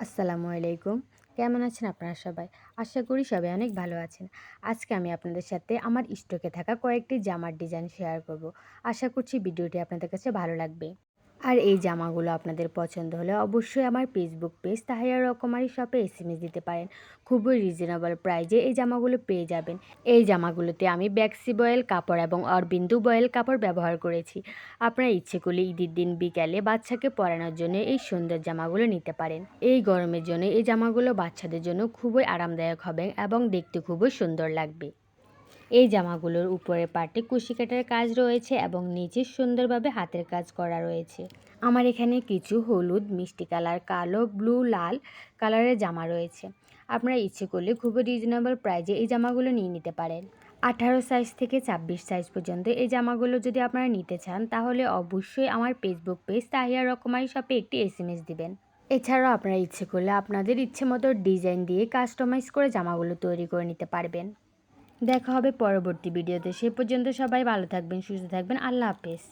আসসালামু আলাইকুম। কেমন আছেন আপনারা সবাই? আশা করি সবাই অনেক ভালো আছেন। আজকে আমি আপনাদের সাথে আমার স্টকে থাকা কয়েকটি জামার ডিজাইন শেয়ার করব। আশা করছি ভিডিওটি আপনাদের কাছে ভালো লাগবে। আর এই জামাগুলো আপনাদের পছন্দ হলে অবশ্যই আমার ফেসবুক পেজ তাহিয়া রকমারি শপে এস এম এস দিতে পারেন। খুবই রিজনেবল প্রাইজে এই জামাগুলো পেয়ে যাবেন। এই জামাগুলোতে আমি ব্যাক্সি বয়েল কাপড় এবং অরবিন্দু বয়েল কাপড় ব্যবহার করেছি। আপনারা ইচ্ছে করলে ঈদের দিন বিকালে বাচ্চাকে পরানোর জন্য এই সুন্দর জামাগুলো নিতে পারেন। এই গরমের জন্য এই জামাগুলো বাচ্চাদের জন্য খুবই আরামদায়ক হবে এবং দেখতে খুবই সুন্দর লাগবে। এই জামাগুলোর উপরের পার্টে কুশি কাটার কাজ রয়েছে এবং নিচে সুন্দরভাবে হাতের কাজ করা রয়েছে। আমার এখানে কিছু হলুদ, মিষ্টি কালার, কালো, ব্লু, লাল কালারের জামা রয়েছে। আপনারা ইচ্ছে করলে খুবই রিজনেবল প্রাইজে এই জামাগুলো নিয়ে নিতে পারেন। আঠারো সাইজ থেকে ছাব্বিশ সাইজ পর্যন্ত এই জামাগুলো যদি আপনারা নিতে চান, তাহলে অবশ্যই আমার ফেসবুক পেজ তাহিয়া রকমারি শপে একটি এস এম এস দিবেন। এছাড়াও আপনারা ইচ্ছে করলে আপনাদের ইচ্ছে মতো ডিজাইন দিয়ে কাস্টমাইজ করে জামাগুলো তৈরি করে নিতে পারবেন। দেখা হবে পরবর্তী ভিডিওতে। সে পর্যন্ত সবাই ভালো থাকবেন সুস্থ থাকবেন। আল্লাহ হাফেজ।